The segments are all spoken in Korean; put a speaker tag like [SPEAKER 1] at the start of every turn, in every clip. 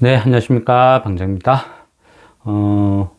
[SPEAKER 1] 네, 안녕하십니까. 방장입니다. 어,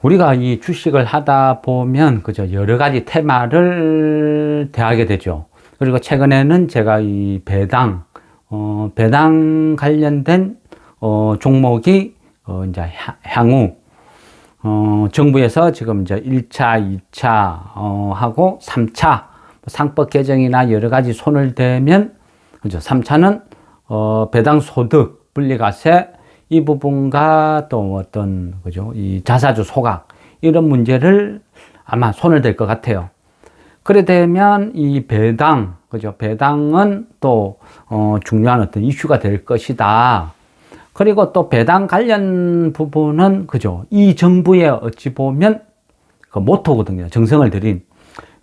[SPEAKER 1] 우리가 이 주식을 하다 보면, 그죠. 여러 가지 테마를 대하게 되죠. 그리고 최근에는 제가 이 배당, 어, 배당 관련된, 어, 종목이, 어, 이제 향- 향후, 어, 정부에서 지금 이제 1차, 2차, 어, 하고 3차, 상법 개정이나 여러 가지 손을 대면, 그죠. 3차는, 어, 배당 소득, 분리과세, 이 부분과 또 어떤, 그죠. 이 자사주 소각, 이런 문제를 아마 손을 댈 것 같아요. 그래 되면 이 배당, 그죠. 배당은 또, 어, 중요한 어떤 이슈가 될 것이다. 그리고 또 배당 관련 부분은 그죠. 이 정부의 어찌 보면 그 모토거든요. 정성을 들인.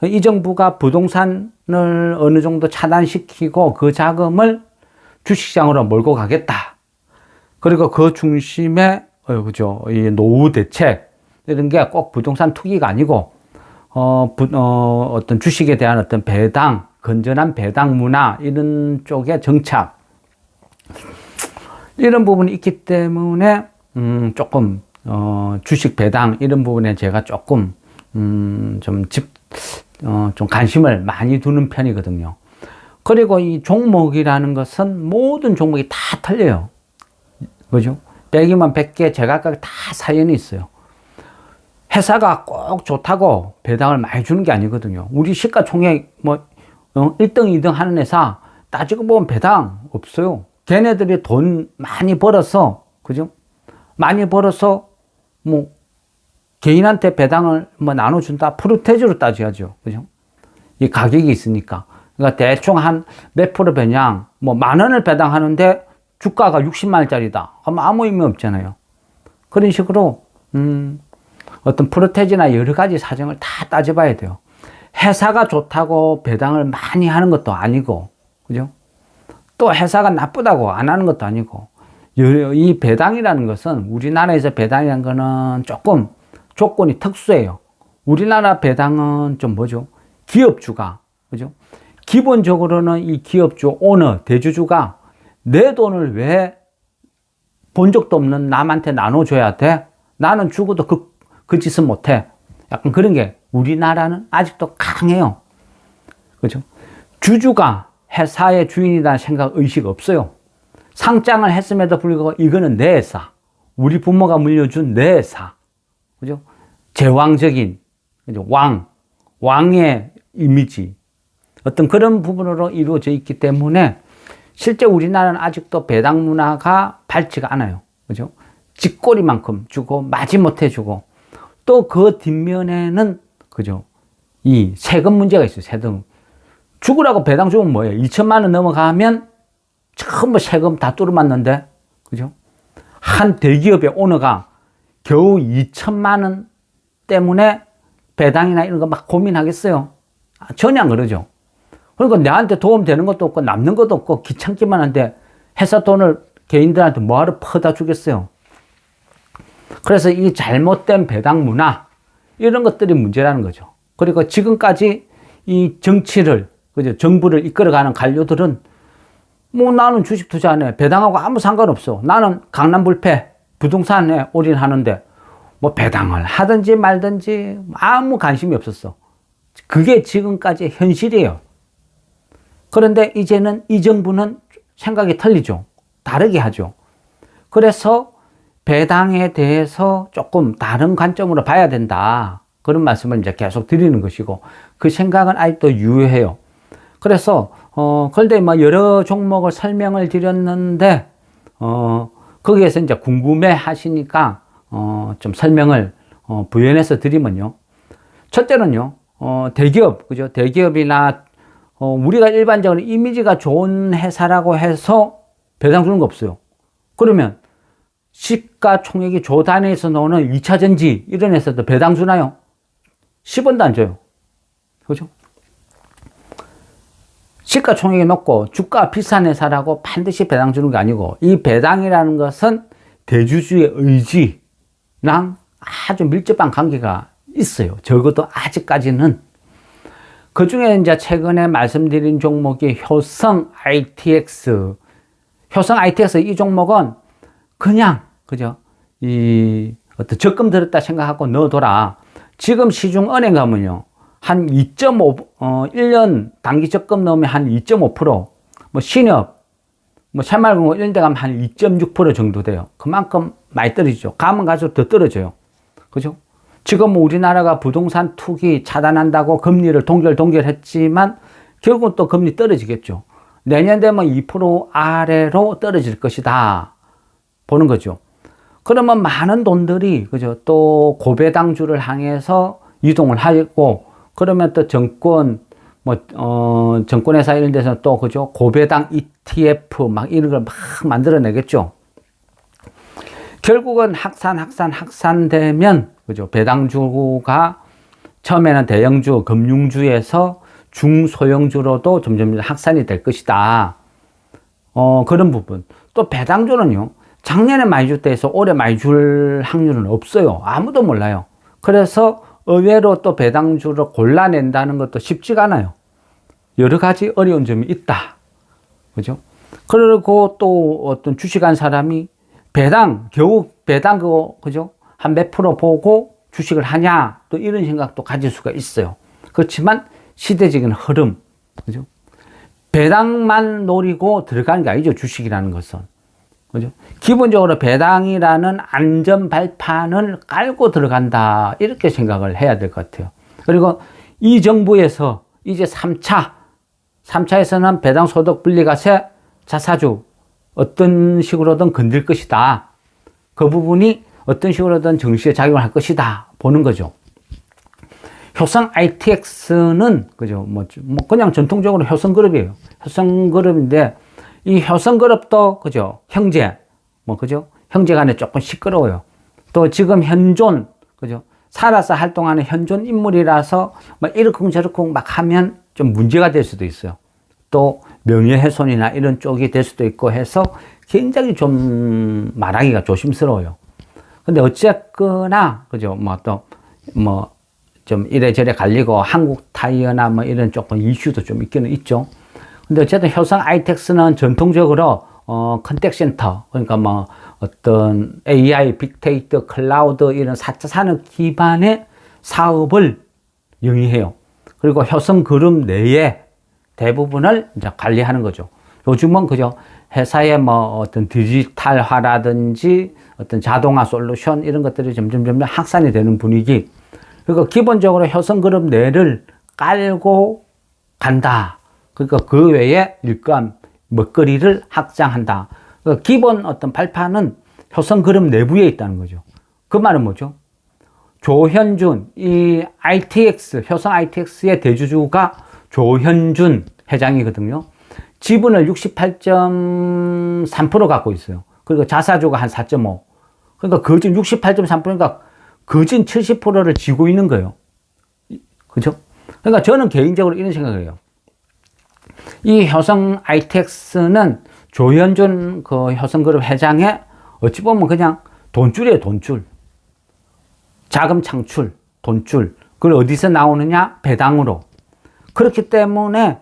[SPEAKER 1] 이 정부가 부동산을 어느 정도 차단시키고 그 자금을 주식시장으로 몰고 가겠다. 그리고 그 중심에 어, 그죠. 이 노후 대책 이런 게 꼭 부동산 투기가 아니고 어, 부, 어, 어떤 주식에 대한 어떤 배당, 건전한 배당 문화 이런 쪽의 정착 이런 부분이 있기 때문에 음, 조금 어, 주식 배당 이런 부분에 제가 조금 음, 좀 집, 어, 좀 관심을 많이 두는 편이거든요. 그리고 이 종목이라는 것은 모든 종목이 다 틀려요. 그죠? 100이면 100개 제각각 다 사연이 있어요. 회사가 꼭 좋다고 배당을 많이 주는 게 아니거든요. 우리 시가총액 뭐 어, 1등, 2등 하는 회사 따지고 보면 배당 없어요. 걔네들이 돈 많이 벌어서 그죠? 많이 벌어서 뭐 개인한테 배당을 뭐 나눠준다 프로테지로 따져야죠. 그죠? 이 가격이 있으니까. 그러니까 대충 한 몇 프로 배당, 뭐만 원을 배당하는데 주가가 60만 원짜리다. 그럼 아무 의미 없잖아요. 그런 식으로, 음, 어떤 프로테지나 여러 가지 사정을 다 따져봐야 돼요. 회사가 좋다고 배당을 많이 하는 것도 아니고, 그죠? 또 회사가 나쁘다고 안 하는 것도 아니고, 여- 이 배당이라는 것은 우리나라에서 배당이라는 거는 조금 조건이 특수해요. 우리나라 배당은 좀 뭐죠? 기업주가, 그죠? 기본적으로는 이 기업주, 오너, 대주주가 내 돈을 왜 본 적도 없는 남한테 나눠줘야 돼? 나는 죽어도 그, 그 짓은 못해. 약간 그런 게 우리나라는 아직도 강해요. 그죠? 주주가 회사의 주인이라는 생각, 의식 없어요. 상장을 했음에도 불구하고 이거는 내 회사. 우리 부모가 물려준 내 회사. 그죠? 제왕적인, 그죠? 왕, 왕의 이미지. 어떤 그런 부분으로 이루어져 있기 때문에 실제 우리나라는 아직도 배당 문화가 밝지가 않아요. 그죠? 쥐꼬리만큼 주고 마지못해 주고 또 그 뒷면에는 그죠? 이 세금 문제가 있어요. 세금. 죽으라고 배당 주면 뭐예요? 2천만 원 넘어가면 전부 세금 다 뚫어맞는데 그죠? 한 대기업의 오너가 겨우 2천만 원 때문에 배당이나 이런 거 막 고민하겠어요? 아, 전혀 안 그러죠. 그러니까 내한테 도움 되는 것도 없고 남는 것도 없고 귀찮기만 한데 회사 돈을 개인들한테 뭐하러 퍼다 주겠어요. 그래서 이 잘못된 배당 문화 이런 것들이 문제라는 거죠. 그리고 지금까지 이 정치를 그죠 정부를 이끌어가는 관료들은 뭐 나는 주식 투자 안 해. 배당하고 아무 상관없어. 나는 강남 불패 부동산에 올인하는데 뭐 배당을 하든지 말든지 아무 관심이 없었어. 그게 지금까지 현실이에요. 그런데 이제는 이 정부는 생각이 틀리죠. 다르게 하죠. 그래서 배당에 대해서 조금 다른 관점으로 봐야 된다. 그런 말씀을 이제 계속 드리는 것이고 그 생각은 아직도 유효해요. 그래서 어 그런데 뭐 여러 종목을 설명을 드렸는데 어 거기에서 이제 궁금해 하시니까 어 좀 설명을 어 부연해서 드리면요. 첫째는요. 어 대기업 그죠? 대기업이나 어 우리가 일반적으로 이미지가 좋은 회사라고 해서 배당 주는 거 없어요. 그러면 시가총액이 조 단위에서 나오는 2차 전지 이런 회사도 배당 주나요? 10원도 안 줘요. 그죠? 시가총액이 높고 주가 비싼 회사라고 반드시 배당 주는 게 아니고 이 배당이라는 것은 대주주의 의지랑 아주 밀접한 관계가 있어요. 적어도 아직까지는. 그 중에 이제 최근에 말씀드린 종목이 효성 ITX. 효성 ITX 이 종목은 그냥, 그죠? 이, 어떤 적금 들었다 생각하고 넣어둬라. 지금 시중 은행 가면요. 한 2.5, 어, 1년 단기 적금 넣으면 한 2.5%, 뭐 신협, 뭐 새마을금고 이런 데 가면 한 2.6% 정도 돼요. 그만큼 많이 떨어지죠. 가면 갈수록 더 떨어져요. 그죠? 지금 우리나라가 부동산 투기 차단한다고 금리를 동결 동결했지만 결국 또 금리 떨어지겠죠. 내년 되면 2% 아래로 떨어질 것이다. 보는 거죠. 그러면 많은 돈들이 그죠 또 고배당주를 향해서 이동을 하고 그러면 또 정권 뭐 어, 정권회사 이런 데서 또 그죠 고배당 ETF 막 이런 걸 막 만들어내겠죠. 결국은 확산 확산 확산되면 그죠 배당주가 처음에는 대형주 금융주에서 중소형주로도 점점 확산이 될 것이다. 어 그런 부분 또 배당주는요 작년에 많이 줬다 해서 올해 많이 줄 확률은 없어요. 아무도 몰라요. 그래서 의외로 또 배당주를 골라낸다는 것도 쉽지가 않아요. 여러 가지 어려운 점이 있다. 그죠? 그리고 또 어떤 주식한 사람이 배당, 겨우 배당 그거, 그죠? 한 몇 프로 보고 주식을 하냐? 또 이런 생각도 가질 수가 있어요. 그렇지만 시대적인 흐름, 그죠? 배당만 노리고 들어가는 게 아니죠. 주식이라는 것은. 그죠? 기본적으로 배당이라는 안전 발판을 깔고 들어간다. 이렇게 생각을 해야 될 것 같아요. 그리고 이 정부에서 이제 3차, 3차에서는 배당 소득 분리가세 자사주 어떤 식으로든 건들 것이다. 그 부분이 어떤 식으로든 정시에 작용을 할 것이다. 보는 거죠. 효성 ITX는 그죠? 뭐, 뭐 그냥 전통적으로 효성그룹이에요. 효성그룹인데 이 효성그룹도 그죠 형제 뭐 그죠 형제 간에 조금 시끄러워요 또 지금 현존 그죠 살아서 활동하는 현존 인물이라서 막 이렇쿵 저렇쿵 막 하면 좀 문제가 될 수도 있어요 또 명예훼손이나 이런 쪽이 될 수도 있고 해서 굉장히 좀 말하기가 조심스러워요. 근데 어쨌거나 그죠? 뭐 또 뭐 좀 이래저래 갈리고 한국 타이어나 뭐 이런 조금 이슈도 좀 있기는 있죠. 근데 어쨌든 효성 아이텍스는 전통적으로 어, 컨택 센터, 그러니까 뭐 어떤 AI, 빅데이터, 클라우드 이런 4차 산업 기반의 사업을 영위해요. 그리고 효성 그룹 내에 대부분을 이제 관리하는 거죠. 요즘은 그죠. 회사의 뭐 어떤 디지털화라든지 어떤 자동화 솔루션 이런 것들이 점점 점점 확산이 되는 분위기. 그리고 기본적으로 효성 그룹 내를 깔고 간다. 그러니까 그 외에 일감 먹거리를 확장한다. 그러니까 기본 어떤 발판은 효성 그룹 내부에 있다는 거죠. 그 말은 뭐죠? 조현준, 이 ITX, 효성 ITX의 대주주가 조현준 회장이거든요. 지분을 68.3% 갖고 있어요. 그리고 자사주가 한 4.5. 그러니까 거진 68.3%니까 거진 70%를 쥐고 있는 거예요. 그죠? 그러니까 저는 개인적으로 이런 생각을 해요. 이 효성 ITX는 조현준 그 효성그룹 회장의 어찌 보면 그냥 돈줄이에요, 돈줄. 자금 창출, 돈줄. 그걸 어디서 나오느냐? 배당으로. 그렇기 때문에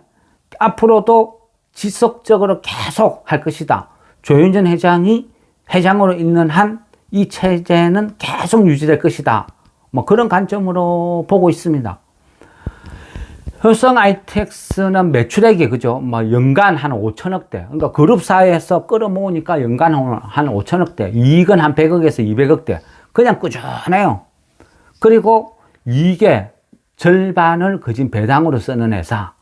[SPEAKER 1] 앞으로도 지속적으로 계속 할 것이다. 조현준 회장이 회장으로 있는 한 이 체제는 계속 유지될 것이다. 뭐 그런 관점으로 보고 있습니다. 효성 ITX는 매출액이 그죠? 뭐 연간 한 5천억대. 그러니까 그룹사에서 끌어모으니까 연간 한 5천억대. 이익은 한 100억에서 200억대. 그냥 꾸준해요. 그리고 이게 절반을 그진 배당으로 쓰는 회사.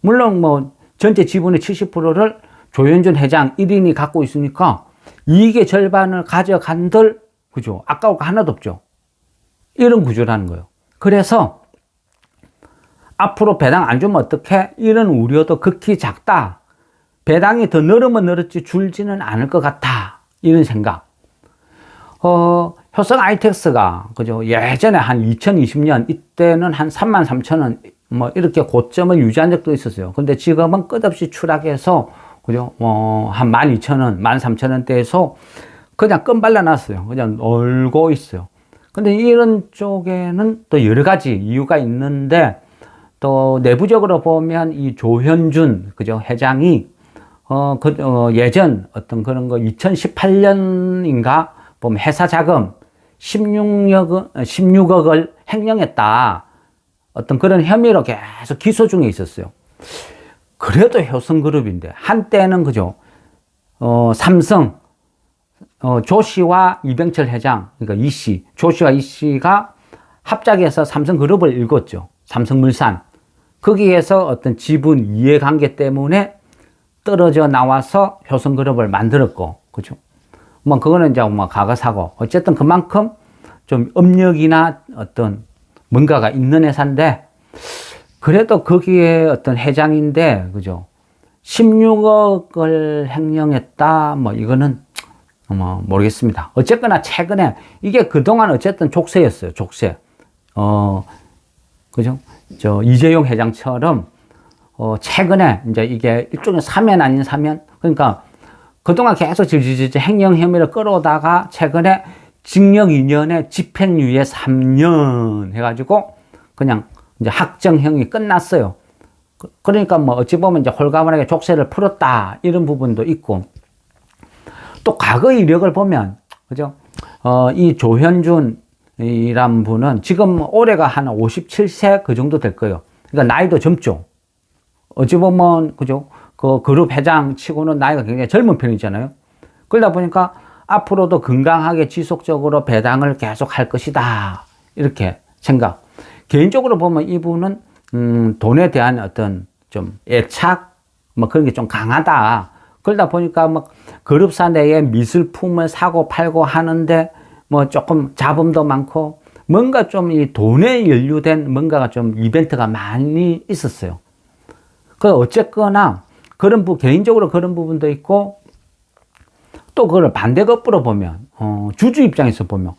[SPEAKER 1] 물론 뭐 전체 지분의 70%를 조현준 회장 1인이 갖고 있으니까 이익의 절반을 가져간들 그죠? 아까울 거 하나도 없죠. 이런 구조라는 거예요. 그래서 앞으로 배당 안 주면 어떡해? 이런 우려도 극히 작다. 배당이 더 늘으면 늘었지 줄지는 않을 것 같다. 이런 생각. 어, 효성 아이텍스가, 그죠? 예전에 한 2020년, 이때는 한 3만 3천 원, 뭐, 이렇게 고점을 유지한 적도 있었어요. 근데 지금은 끝없이 추락해서, 그죠? 뭐, 한 1만 2천 원, 1만 3천 원대에서 그냥 끈 발라놨어요. 그냥 놀고 있어요. 근데 이런 쪽에는 또 여러 가지 이유가 있는데, 또 내부적으로 보면 이 조현준 그죠 회장이 어, 그, 어, 예전 어떤 그런 거 2018년인가 보면 회사 자금 16억, 16억을 횡령했다. 어떤 그런 혐의로 계속 기소 중에 있었어요. 그래도 효성그룹인데, 한때는 그죠. 어, 삼성, 어, 조 씨와 이병철 회장, 그러니까 이 씨, 조 씨와 이 씨가 합작해서 삼성그룹을 읽었죠. 삼성물산. 거기에서 어떤 지분 이해관계 때문에 떨어져 나와서 효성그룹을 만들었고, 그죠. 뭐, 그거는 이제 뭐 과거사고. 어쨌든 그만큼 좀 업력이나 어떤 뭔가가 있는 회사인데, 그래도 거기에 어떤 회장인데, 그죠. 16억을 횡령했다, 뭐, 이거는 뭐, 모르겠습니다. 어쨌거나 최근에, 이게 그동안 어쨌든 족쇄였어요, 족쇄. 어, 그죠? 저, 이재용 회장처럼, 어, 최근에 이제 이게 일종의 사면 아닌 사면? 그러니까 그동안 계속 질질질 행령 혐의를 끌어오다가 최근에 징역 2년에 집행유예 3년 해가지고 그냥 이제 확정형이 끝났어요. 그- 그러니까 뭐 어찌 보면 이제 홀가분하게 족쇄를 풀었다 이런 부분도 있고 또 과거 이력을 보면 그죠? 어, 이 조현준 이란 분은 지금 올해가 한 57세 그 정도 될 거예요. 그러니까 나이도 젊죠. 어찌 보면 그죠? 그 그룹 회장 치고는 나이가 굉장히 젊은 편이잖아요. 그러다 보니까 앞으로도 건강하게 지속적으로 배당을 계속 할 것이다. 이렇게 생각. 개인적으로 보면 이분은 음, 돈에 대한 어떤 좀 애착 뭐 그런 게 좀 강하다. 그러다 보니까 뭐 그룹사 내에 미술품을 사고 팔고 하는데 뭐 조금 자본도 많고 뭔가 좀 이 돈에 연루된 뭔가가 좀 이벤트가 많이 있었어요. 그 어쨌거나 그런 부 개인적으로 그런 부분도 있고 또 그걸 반대 거꾸로 보면 어, 주주 입장에서 보면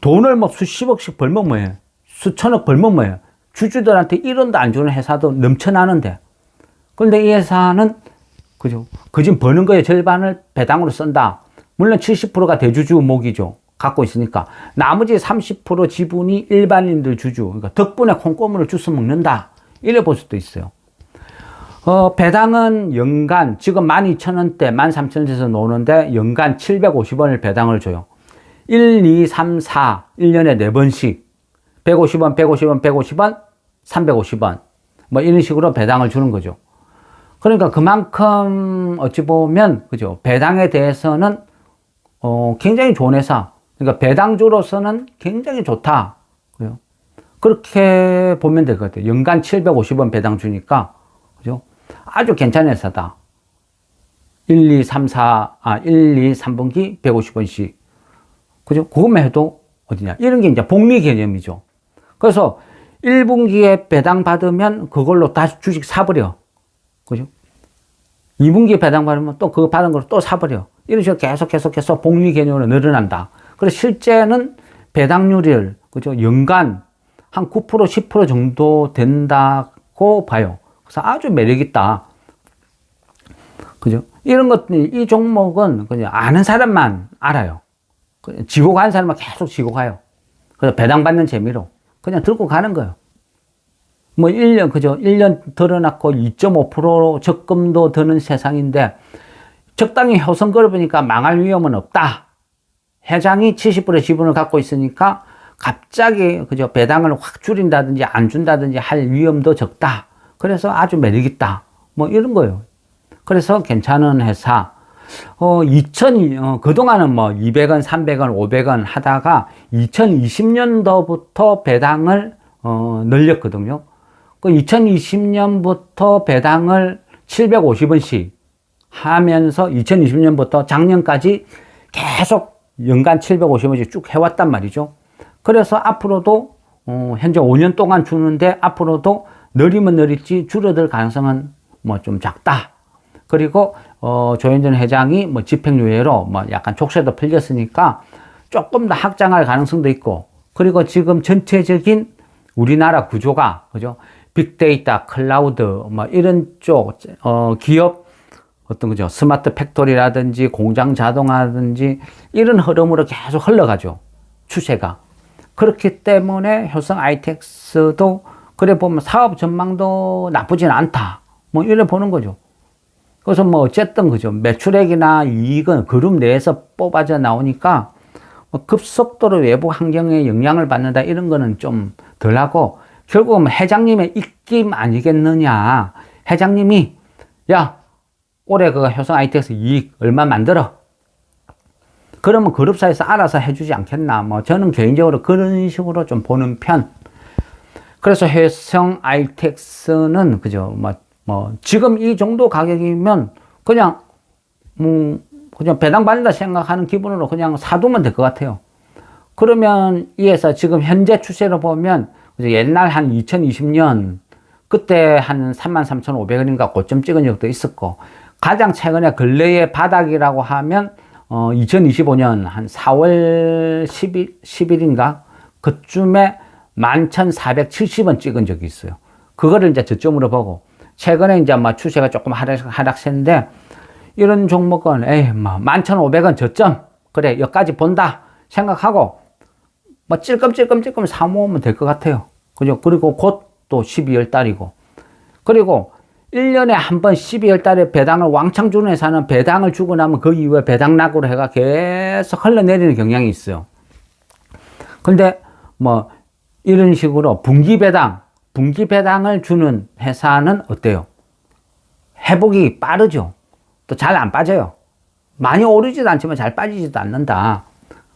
[SPEAKER 1] 돈을 뭐 수십억씩 벌면 뭐해? 수천억 벌면 뭐해? 주주들한테 1원도 안 주는 회사도 넘쳐나는데. 그런데 이 회사는 그죠 그 지금 버는 거의 절반을 배당으로 쓴다. 물론 70%가 대주주 목이죠. 갖고 있으니까. 나머지 30% 지분이 일반인들 주주. 그러니까 덕분에 콩고물을 주워 먹는다. 이래 볼 수도 있어요 어, 배당은 연간, 지금 12,000원대, 13,000원에서 노는데 연간 750원을 배당을 줘요. 1, 2, 3, 4, 1년에 4번씩. 150원, 150원, 150원, 350원. 뭐 이런 식으로 배당을 주는 거죠. 그러니까 그만큼 어찌 보면, 그죠. 배당에 대해서는, 어, 굉장히 좋은 회사. 그러니까 배당주로서는 굉장히 좋다. 그렇게 보면 될 것 같아요. 연간 750원 배당 주니까. 그죠? 아주 괜찮은 회사다. 1, 2, 3, 4, 아, 1, 2, 3분기 150원씩. 그죠? 그것만 해도 어디냐. 이런 게 이제 복리 개념이죠. 그래서 1분기에 배당 받으면 그걸로 다시 주식 사버려. 그죠? 2분기에 배당 받으면 또 그거 받은 걸로 또 사버려. 이런 식으로 계속 계속해서 복리 개념으로 늘어난다. 그래서 실제는 배당률을, 그죠? 연간 한 9%, 10% 정도 된다고 봐요. 그래서 아주 매력있다. 그죠? 이런 것들, 이 종목은 그냥 아는 사람만 알아요. 지고 가는 사람만 계속 지고 가요. 그래서 배당받는 재미로 그냥 들고 가는 거예요. 뭐 1년, 그죠? 1년 들어놨고 2.5% 적금도 드는 세상인데 적당히 효성 걸어보니까 망할 위험은 없다. 회장이 70%의 지분을 갖고 있으니까 갑자기 그죠? 배당을 확 줄인다든지 안 준다든지 할 위험도 적다. 그래서 아주 매력있다. 뭐 이런 거예요. 그래서 괜찮은 회사. 어, 2000, 어, 그동안은 뭐 200원, 300원, 500원 하다가 2020년도부터 배당을, 어, 늘렸거든요. 그 2020년부터 배당을 750원씩 하면서 2020년부터 작년까지 계속 연간 750원씩 쭉 해왔단 말이죠. 그래서 앞으로도, 어, 현재 5년 동안 주는데 앞으로도 느리면 느릴지 줄어들 가능성은 뭐 좀 작다. 그리고 어, 조현전 회장이 뭐 집행유예로 뭐 약간 족쇄도 풀렸으니까 조금 더 확장할 가능성도 있고 그리고 지금 전체적인 우리나라 구조가 그죠? 빅데이터, 클라우드 뭐 이런 쪽 어, 기업 어떤 거죠? 스마트 팩토리라든지 공장 자동화라든지 이런 흐름으로 계속 흘러가죠. 추세가. 그렇기 때문에 효성 아이텍스도 그래 보면 사업 전망도 나쁘진 않다. 뭐 이래 보는 거죠. 그래서 뭐 어쨌든 그죠. 매출액이나 이익은 그룹 내에서 뽑아져 나오니까 뭐 급속도로 외부 환경에 영향을 받는다 이런 거는 좀 덜하고 결국은 회장님의 입김 아니겠느냐. 회장님이 야 올해 그 효성 ITX 이익 얼마 만들어. 그러면 그룹사에서 알아서 해주지 않겠나. 뭐 저는 개인적으로 그런 식으로 좀 보는 편. 그래서 효성 ITX는 그죠. 뭐, 뭐 지금 이 정도 가격이면 그냥 뭐 그냥 배당 받는다 생각하는 기분으로 그냥 사두면 될 것 같아요. 그러면 이 회사 지금 현재 추세로 보면? 옛날 한 2020년 그때 한 33,500원인가 고점 찍은 적도 있었고 가장 최근에 근래의 바닥이라고 하면 어 2025년 한 4월 10일 10일인가 그쯤에 11,470원 찍은 적이 있어요. 그거를 이제 저점으로 보고 최근에 이제 뭐 추세가 조금 하락 하락세인데 이런 종목은 에이 뭐 11,500원 저점 그래 여기까지 본다 생각하고 뭐 찔끔찔끔찔끔 사모으면 될 것 같아요. 그죠? 그리고 곧 또 12월 달이고. 그리고 1년에 한 번 12월 달에 배당을 왕창 주는 회사는 배당을 주고 나면 그 이후에 배당락으로 해가 계속 흘러내리는 경향이 있어요. 근데 뭐 이런 식으로 분기 배당, 분기 배당을 주는 회사는 어때요? 회복이 빠르죠. 또 잘 안 빠져요. 많이 오르지도 않지만 잘 빠지지도 않는다.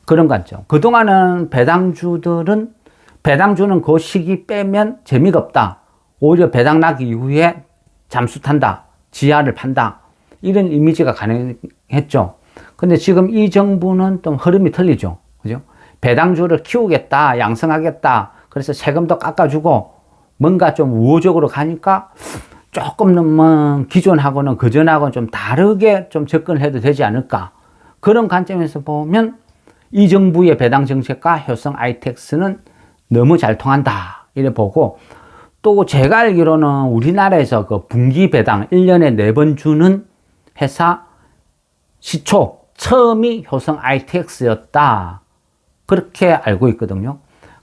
[SPEAKER 1] 그런 관점. 그동안은 배당주들은 배당 주는 그 시기 빼면 재미가 없다. 오히려 배당 나기 이후에 잠수 탄다. 지하를 판다. 이런 이미지가 가능했죠. 근데 지금 이 정부는 좀 흐름이 틀리죠. 그죠? 배당주를 키우겠다. 양성하겠다. 그래서 세금도 깎아주고 뭔가 좀 우호적으로 가니까 조금 뭐 기존하고는 그전하고는 좀 다르게 좀 접근을 해도 되지 않을까. 그런 관점에서 보면 이 정부의 배당 정책과 효성 ITX는 너무 잘 통한다. 이래 보고 또 제가 알기로는 우리나라에서 그 분기 배당 1년에 4번 주는 회사 시초 처음이 효성 ITX였다. 그렇게 알고 있거든요.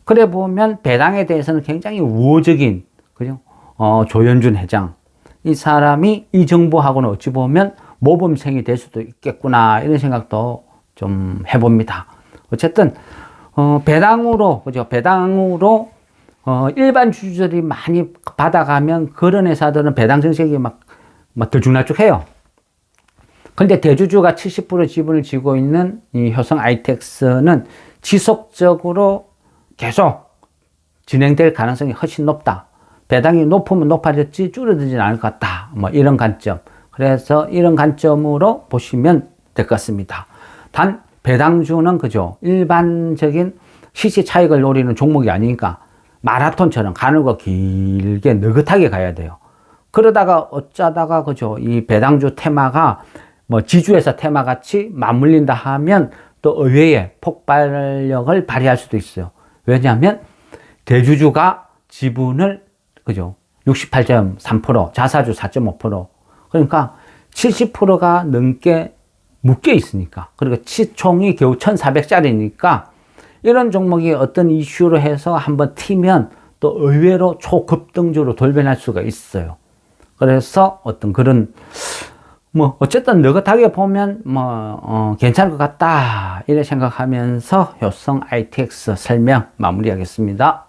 [SPEAKER 1] 그래 보면 배당에 대해서는 굉장히 우호적인 그죠? 어, 조현준 회장 이 사람이 이 정부하고는 어찌 보면 모범생이 될 수도 있겠구나 이런 생각도 좀 해봅니다. 어쨌든 어, 배당으로 그죠? 배당으로 어, 일반 주주들이 많이 받아가면 그런 회사들은 배당 정책이 막, 막 들쭉날쭉해요. 근데 대주주가 70% 지분을 쥐고 있는 이 효성 아이텍스는 지속적으로 계속 진행될 가능성이 훨씬 높다. 배당이 높으면 높아졌지 줄어들지는 않을 것 같다. 뭐 이런 관점. 그래서 이런 관점으로 보시면 될 것 같습니다. 단 배당주는 그죠. 일반적인 시세 차익을 노리는 종목이 아니니까 마라톤처럼 가늘고 길게 느긋하게 가야 돼요. 그러다가 어쩌다가 그죠. 이 배당주 테마가 뭐 지주회사 테마 같이 맞물린다 하면 또 의외의 폭발력을 발휘할 수도 있어요. 왜냐하면 대주주가 지분을 그죠? 68.3% 자사주 4.5% 그러니까 70%가 넘게 묶여 있으니까 그리고 시총이 겨우 1,400짜리니까 이런 종목이 어떤 이슈로 해서 한번 튀면 또 의외로 초급등주로 돌변할 수가 있어요. 그래서 어떤 그런 뭐 어쨌든 느긋하게 보면 뭐 어, 괜찮을 것 같다 이래 생각하면서 효성 ITX 설명 마무리하겠습니다.